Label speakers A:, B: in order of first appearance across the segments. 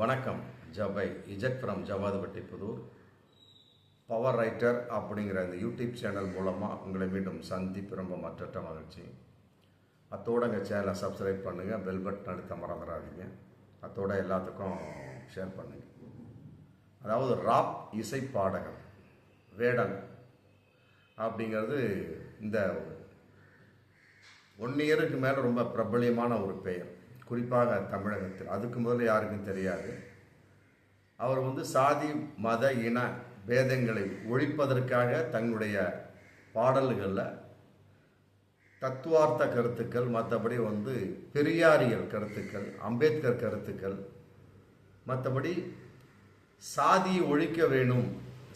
A: வணக்கம். ஜபை Z from Javadupatti Pudur. Power writer அப்படிங்கிற இந்த யூடியூப் சேனல் மூலமாக உங்களை மீண்டும் சந்திப்பு ரொம்ப மற்றற்ற மகிழ்ச்சி. அத்தோடு எங்கள் சேனலை சப்ஸ்கிரைப் பண்ணுங்கள் பெல் பட்டன் அழுத்த மறந்துடாதீங்க. அத்தோட எல்லாத்துக்கும் ஷேர் பண்ணுங்கள் அதாவது ராப் இசை பாடகர் வேடன் அப்படிங்கிறது இந்த ஒன் இயருக்கு மேலே ரொம்ப பிரபலியமான ஒரு பெயர். குறிப்பாக தமிழகத்தில். அதுக்கு முதல்ல யாருக்கும் தெரியாது. அவர் வந்து சாதி மத இன பேதங்களை ஒழிப்பதற்காக தங்களுடைய பாடல்களில் தத்துவார்த்த கருத்துக்கள் மற்றபடி வந்து பெரியாரியல் கருத்துக்கள் அம்பேத்கர் கருத்துக்கள் மற்றபடி சாதியை ஒழிக்க வேணும்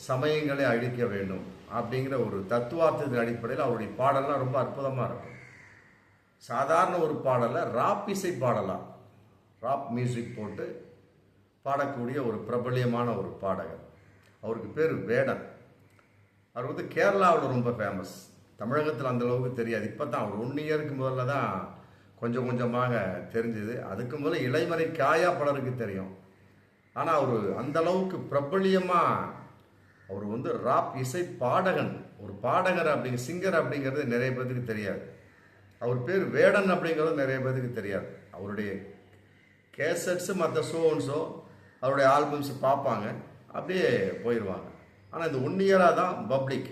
A: சமயங்களை அழிக்க வேண்டும் அப்படிங்கிற ஒரு தத்துவார்த்தத்தின் அடிப்படையில் அவருடைய பாடல்லாம் ரொம்ப அற்புதமாக இருக்கும். சாதாரண ஒரு பாடலை ராப் இசை பாடலாம். ராப் மியூசிக் போட்டு பாடக்கூடிய ஒரு பிரபலியமான ஒரு பாடகர். அவருக்கு பேர் வேடன். அவர் வந்து கேரளாவில் ரொம்ப ஃபேமஸ் தமிழகத்தில் அந்தளவுக்கு தெரியாது. இப்போ தான் அவர் ஒன் இயருக்கு முதல்ல தான் கொஞ்சம் கொஞ்சமாக தெரிஞ்சுது. அதுக்கு முதல்ல இளைமறை காயா பலருக்கு தெரியும். ஆனால் அவர் அந்தளவுக்கு பிரபலியமாக பிரபல்யமாக அவர் வந்து ராப் இசை பாடகன். ஒரு பாடகர் அப்படிங்க சிங்கர் அப்படிங்கிறது நிறைய பேர்த்துக்கு தெரியாது. அவர் பேர் வேடன் அப்படிங்கிறது நிறைய பேருக்கு தெரியாது. அவருடைய கேசட்ஸு மற்ற ஷோன்ஸோ அவருடைய ஆல்பம்ஸ் பார்ப்பாங்க. அப்படியே போயிடுவாங்க ஆனால் இந்த ஒன் இயராக தான் பப்ளிக்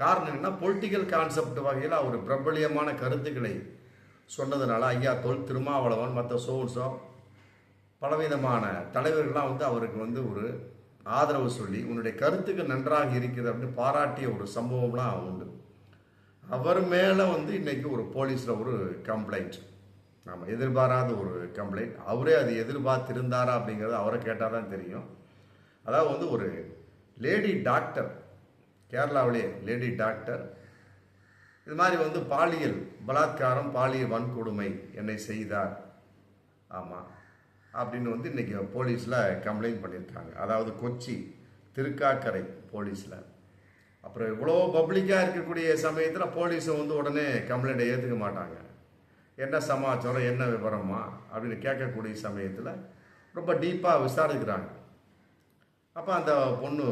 A: காரணம் என்னென்னா பொலிட்டிக்கல் கான்செப்ட் வகையில் அவர் பிரபலியமான கருத்துக்களை சொன்னதுனால ஐயா தொல் திருமாவளவன் மற்ற ஷோன்ஸோ பலவிதமான தலைவர்கள்லாம் வந்து அவருக்கு வந்து ஒரு ஆதரவு சொல்லி உன்னுடைய கருத்துக்கு நன்றாக இருக்கிறது அப்படின்னு பாராட்டிய ஒரு சம்பவம்லாம் உண்டு. அவர் மேலே வந்து இன்றைக்கி ஒரு போலீஸில் ஒரு கம்ப்ளைண்ட் நம்ம எதிர்பாராத ஒரு கம்ப்ளைண்ட் அவரே அது எதிர்பார்த்திருந்தாரா அப்படிங்கிறது அவரை கேட்டால் தான் தெரியும். அதாவது வந்து ஒரு லேடி டாக்டர் கேரளாவிலே லேடி டாக்டர் இது மாதிரி வந்து பாலியல் பலாத்காரம் பாலியல் வன்கொடுமை என்னை செய்தார். ஆமாம் அப்படின்னு வந்து இன்றைக்கி போலீஸில் கம்ப்ளைண்ட் பண்ணியிருக்காங்க அதாவது கொச்சி திருக்காக்கரை போலீஸில். அப்புறம் இவ்வளோ பப்ளிக்காக இருக்கக்கூடிய சமயத்தில் போலீஸும் வந்து உடனே கம்ப்ளைண்ட்டை ஏற்றுக்க மாட்டாங்க. என்ன சமாச்சாரம் என்ன விவரமா அப்படின்னு கேட்கக்கூடிய சமயத்தில் ரொம்ப டீப்பாக விசாரிக்கிறாங்க. அப்போ அந்த பொண்ணு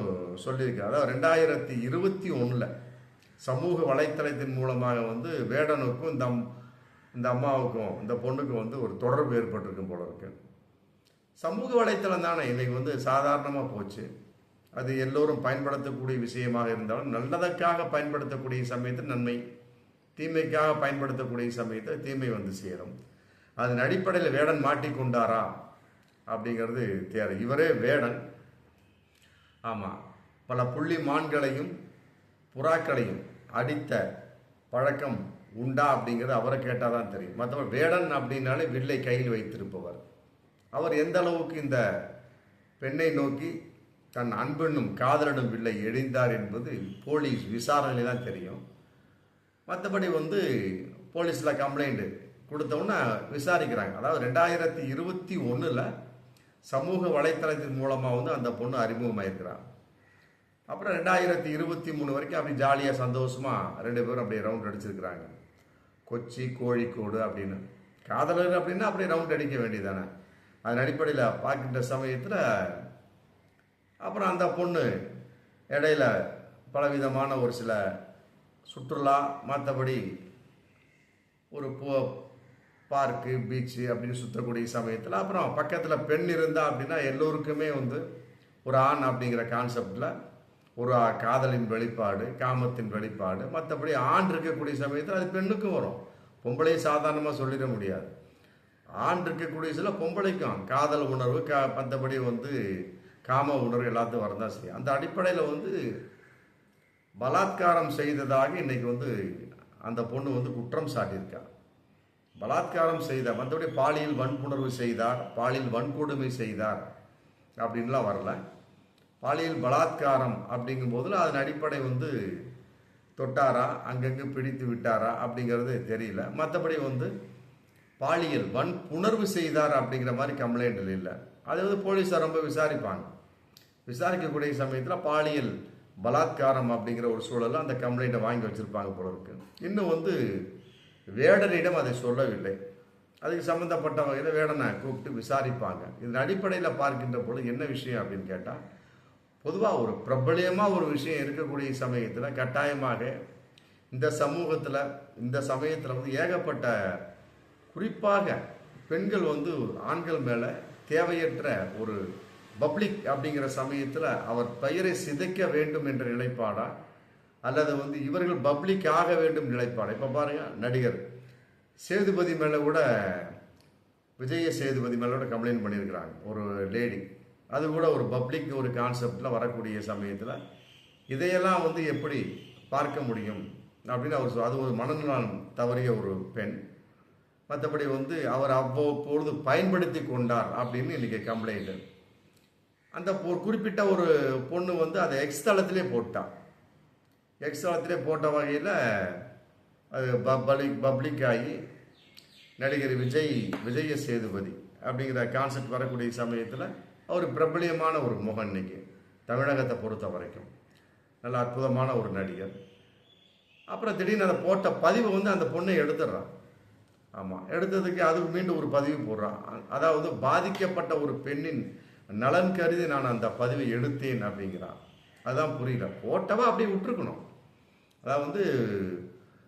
A: சொல்லியிருக்கு. அதாவது ரெண்டாயிரத்தி இருபத்தி ஒன்றில் சமூக வலைத்தளத்தின் மூலமாக வந்து வேடனுக்கும் இந்த இந்த அம்மாவுக்கும் இந்த பொண்ணுக்கும் வந்து ஒரு தொடர்பு ஏற்பட்டிருக்கும் போல இருக்கு. சமூக வலைத்தளம் தானே இன்றைக்கி வந்து சாதாரணமாக போச்சு. அது எல்லோரும் பயன்படுத்தக்கூடிய விஷயமாக இருந்தாலும் நல்லதற்காக பயன்படுத்தக்கூடிய சமயத்தில் நன்மை தீமைக்காக பயன்படுத்தக்கூடிய சமயத்தில் தீமை வந்து சேரும். அதன் அடிப்படையில் வேடன் மாட்டிக்கொண்டாரா? அப்படிங்கிறது தேவை இவரே வேடன். ஆமாம் பல புள்ளி மான்களையும் புறாக்களையும் அடித்த பழக்கம் உண்டா அப்படிங்கிறது அவரை கேட்டால் தான் தெரியும். மற்றவர் வேடன் அப்படின்னாலே வில்லை கையில் வைத்திருப்பவர். அவர் எந்த அளவுக்கு இந்த பெண்ணை நோக்கி தன் அன்பெண்ணும் காதலனும் இல்லை எழுந்தார் என்பது போலீஸ் விசாரணையில தான் தெரியும். மற்றபடி வந்து போலீஸில் கம்ப்ளைண்ட் கொடுத்தோன்னே விசாரிக்கிறாங்க. அதாவது ரெண்டாயிரத்தி இருபத்தி ஒன்றில் சமூக வலைத்தளத்தின் மூலமாக வந்து அந்த பொண்ணு அறிமுகமாயிருக்கிறான். அப்புறம் ரெண்டாயிரத்தி இருபத்தி மூணு வரைக்கும் அப்படி ஜாலியாக சந்தோஷமாக ரெண்டு பேரும் அப்படியே ரவுண்ட் அடிச்சிருக்கிறாங்க. கொச்சி கோழிக்கோடு அப்படின்னு. காதலர் அப்படின்னா அப்படியே ரவுண்ட் அடிக்க வேண்டியதானே அதன் அடிப்படையில் பார்க்கின்ற சமயத்தில் அப்புறம் அந்த பொண்ணு இடையில பலவிதமான ஒரு சில சுற்றுலா மற்றபடி ஒரு போ பார்க்கு பீச்சு அப்படின்னு சுற்றக்கூடிய சமயத்தில் அப்புறம் பக்கத்தில் பெண் இருந்தா அப்படின்னா எல்லோருக்குமே வந்து ஒரு ஆண் அப்படிங்கிற கான்செப்டில் ஒரு காதலின் வெளிப்பாடு காமத்தின் வெளிப்பாடு மற்றபடி ஆண் இருக்கக்கூடிய சமயத்தில் அது பெண்ணுக்கும் வரும். பொம்பளையும் சாதாரணமாக சொல்லிட முடியாது. ஆண் இருக்கக்கூடிய சில பொம்பளைக்கும் காதல் உணர்வு கா மற்றபடி வந்து காம உணர்வு எல்லாத்தையும் வரதான் செய்யும். அந்த அடிப்படையில் வந்து பலாத்காரம் செய்ததாக இன்றைக்கி வந்து அந்த பொண்ணு வந்து குற்றம் சாட்டியிருக்கா. பலாத்காரம் செய்தார். மற்றபடி பாலியல் வன்புணர்வு செய்தார். பாலியல் வன்கொடுமை செய்தார். அப்படின்லாம் வரல. பாலியல் பலாத்காரம் அப்படிங்கும் போதில் அதன் அடிப்படை வந்து தொட்டாரா? அங்கங்கே பிடித்து விட்டாரா? அப்படிங்கிறது தெரியல. மற்றபடி வந்து பாலியல் வன்புணர்வு செய்தார் அப்படிங்கிற மாதிரி கம்ப்ளைண்ட் இல்லை. அதாவது வந்து போலீஸார் ரொம்ப விசாரிப்பாங்க. விசாரிக்கக்கூடிய சமயத்தில் பாலியல் பலாத்காரம் அப்படிங்கிற ஒரு சூழலில் அந்த கம்ப்ளைண்ட்டை வாங்கி வச்சுருப்பாங்க போல இருக்கு. இன்னும் வந்து வேடனிடம் அதை சொல்லவில்லை. அதுக்கு சம்மந்தப்பட்ட வகையில் வேடனை கூப்பிட்டு விசாரிப்பாங்க. இதன் அடிப்படையில் பார்க்கின்ற பொழுது என்ன விஷயம் அப்படின்னு கேட்டால் பொதுவாக ஒரு பிரபலியமாக ஒரு விஷயம் இருக்கக்கூடிய சமயத்தில் கட்டாயமாக இந்த சமூகத்தில் இந்த சமயத்தில் வந்து ஏகப்பட்ட குறிப்பாக பெண்கள் வந்து ஆண்கள் மேலே தேவையற்ற ஒரு பப்ளிக் அப்படிங்கிற சமயத்தில் அவர் பெயரை சிதைக்க வேண்டும் என்ற நிலைப்பாடா? அல்லது வந்து இவர்கள் பப்ளிக் ஆக வேண்டும் நிலைப்பாடா? இப்போ பாருங்க நடிகர் சேதுபதி மேலே கூட விஜய சேதுபதி மேலே கூட கம்ப்ளைண்ட் பண்ணியிருக்கிறாங்க ஒரு லேடி அது கூட ஒரு பப்ளிக் ஒரு கான்செப்டில் வரக்கூடிய சமயத்தில் இதையெல்லாம் வந்து எப்படி பார்க்க முடியும்? அப்படின்னு அவர் சொ- அது ஒரு மனநலம் தவறிய ஒரு பெண். மற்றபடி வந்து அவர் அவ்வப்பொழுது பயன்படுத்தி கொண்டார் அப்படின்னு இன்றைக்கி கம்ப்ளைண்ட்டு அந்த ஒரு குறிப்பிட்ட ஒரு பொண்ணு வந்து அதை எக்ஸ் தளத்திலே போட்டான் எக்ஸ் தளத்திலே போட்ட வகையில் அது பப்ளிக் பப்ளிக் ஆகி நடிகர் விஜய் விஜய சேதுபதி அப்படிங்கிற கான்செப்ட் வரக்கூடிய சமயத்தில் அவர் பிரபலியமான ஒரு முகம் இன்னைக்கு தமிழகத்தை பொறுத்த வரைக்கும். நல்ல அற்புதமான ஒரு நடிகர். அப்புறம் திடீர்னு அதை போட்ட பதிவு வந்து அந்த பொண்ணை எடுத்துடுறான். ஆமாம் எடுத்ததுக்கு அதுக்கு மீண்டும் ஒரு பதிவு போடுறான். அதாவது பாதிக்கப்பட்ட ஒரு பெண்ணின் நலன் கருதி நான் அந்த பதிவை எடுத்தேன் அப்படிங்கிறான். அதான் புரியல. போட்டவா அப்படியே விட்டுருக்கணும். அதாவது வந்து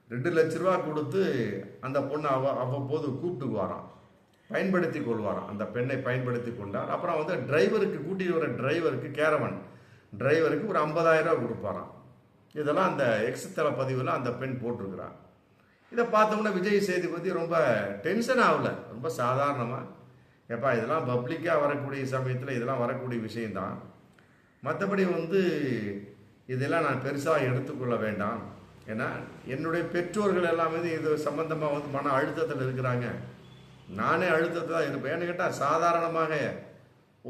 A: ரெண்டு லட்ச ரூபா கொடுத்து அந்த பொண்ணை அவ அவ்வப்போது கூப்பிட்டுக்குவாராம் பயன்படுத்தி கொள்வாராம். அந்த பெண்ணை பயன்படுத்தி கொண்டார். அப்புறம் வந்து டிரைவருக்கு கூட்டிகிட்டு வர டிரைவருக்கு கேரவன் டிரைவருக்கு ஒரு 50000 ரூபா கொடுப்பாராம். இதெல்லாம் அந்த எக்ஸ் தள பதிவில் அந்த பெண் போட்டிருக்கிறான் இதை பார்த்தோம்னா விஜய் சேதுபதி ரொம்ப டென்ஷன் ஆகல. ரொம்ப சாதாரணமாக எப்பா இதெல்லாம் பப்ளிக்காக வரக்கூடிய சமயத்தில் இதெல்லாம் வரக்கூடிய விஷயந்தான் மற்றபடி வந்து இதெல்லாம் நான் பெருசாக எடுத்துக்கொள்ள வேண்டாம். ஏன்னா என்னுடைய பெற்றோர்கள் எல்லாம் வந்து இது சம்பந்தமாக வந்து மன அழுத்தத்தில் இருக்கிறாங்க. நானே அழுத்தத்தில் தான் இருப்பேன். ஏன்னு கேட்டால் சாதாரணமாக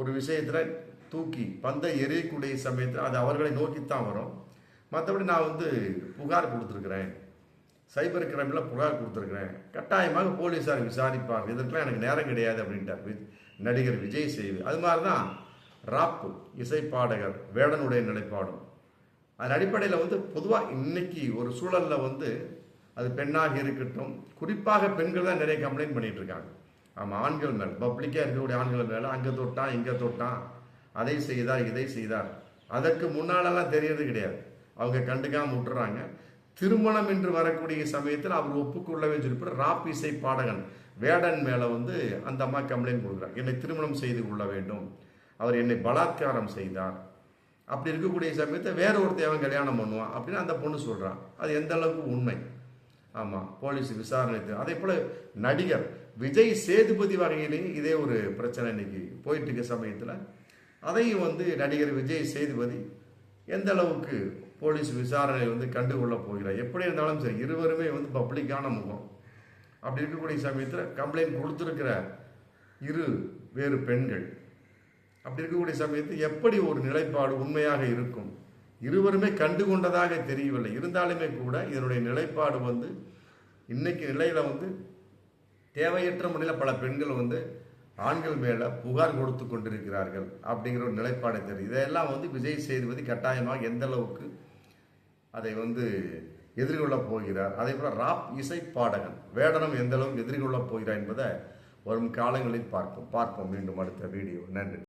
A: ஒரு விஷயத்தில் தூக்கி பந்தை எரியக்கூடிய சமயத்தில் அது அவர்களை நோக்கித்தான் வரும். மற்றபடி நான் வந்து புகார் கொடுத்துருக்குறேன். சைபர் கிரைமில் புகார் கொடுத்துருக்குறேன். கட்டாயமாக போலீஸார் விசாரிப்பாங்க. இதற்கெல்லாம் எனக்கு நேரம் கிடையாது அப்படின்ட்டார் நடிகர் விஜய் செய்வி அது மாதிரி தான் ராப்பு இசைப்பாடகர் வேடனுடைய நிலைப்பாடும். அதன் அடிப்படையில் வந்து பொதுவாக இன்னைக்கு ஒரு சூழலில் வந்து அது பெண்ணாக இருக்கட்டும் குறிப்பாக பெண்கள் தான் நிறைய கம்ப்ளைண்ட் பண்ணிட்டு இருக்காங்க. ஆமாம் ஆண்கள் மேல். பப்ளிக்காக இருக்கக்கூடிய ஆண்கள் மேலே அங்கே தொட்டான் இங்கே தொட்டான். அதை செய்தார் இதை செய்தார். அதற்கு முன்னாலெல்லாம் தெரியறது கிடையாது. அவங்க கண்டுக்காமல் விட்டுறாங்க. திருமணம் என்று வரக்கூடிய சமயத்தில் அவர் ஒப்புக்கொள்ளவே சொல்லிட்டு ராப் இசை பாடகன் வேடன் மேலே வந்து அந்த அம்மா கம்ப்ளைண்ட் கொடுக்குறார். என்னை திருமணம் செய்து கொள்ள வேண்டும். அவர் என்னை பலாத்காரம் செய்தார். அப்படி இருக்கக்கூடிய சமயத்தை வேற ஒருத்தன் அவன் கல்யாணம் பண்ணுவான் அப்படின்னு அந்த பொண்ணு சொல்கிறான் அது எந்த அளவுக்கு உண்மை? ஆமாம் போலீஸ் விசாரணை அதே போல் நடிகர் விஜய் சேதுபதி வகையிலேயும் இதே ஒரு பிரச்சனை இன்னைக்கு போயிட்டு இருக்க சமயத்தில் அதையும் வந்து நடிகர் விஜய் சேதுபதி எந்த அளவுக்கு போலீஸ் விசாரணை வந்து கண்டுகொள்ள போகிறார். எப்படி இருந்தாலும் சரி இருவருமே வந்து பப்ளிக்கான முகம். அப்படி இருக்கக்கூடிய சமயத்தில் கம்ப்ளைண்ட் கொடுத்துருக்கிற இரு வேறு பெண்கள். அப்படி இருக்கக்கூடிய சமயத்தில் எப்படி ஒரு நிலைப்பாடு உண்மையாக இருக்கும்? இருவருமே கண்டுகொண்டதாக தெரியவில்லை. இருந்தாலுமே கூட இதனுடைய நிலைப்பாடு வந்து இன்னைக்கு நிலையில் வந்து தேவையற்ற முறையில் பல பெண்கள் வந்து ஆண்கள் மேலே புகார் கொடுத்து கொண்டிருக்கிறார்கள். அப்படிங்கிற ஒரு நிலைப்பாடு தெரியும் இதெல்லாம் வந்து விஜய் சேதுபதி கட்டாயமாக எந்த அளவுக்கு அதை வந்து எதிர்கொள்ளப் போகிறார். அதே போல ராப் இசை பாடகன் வேடனம் எந்த அளவுக்கு எதிர்கொள்ளப் போகிறார் என்பதை வரும் காலங்களில் பார்ப்போம். பார்ப்போம். மீண்டும் அடுத்த வீடியோ நன்றி.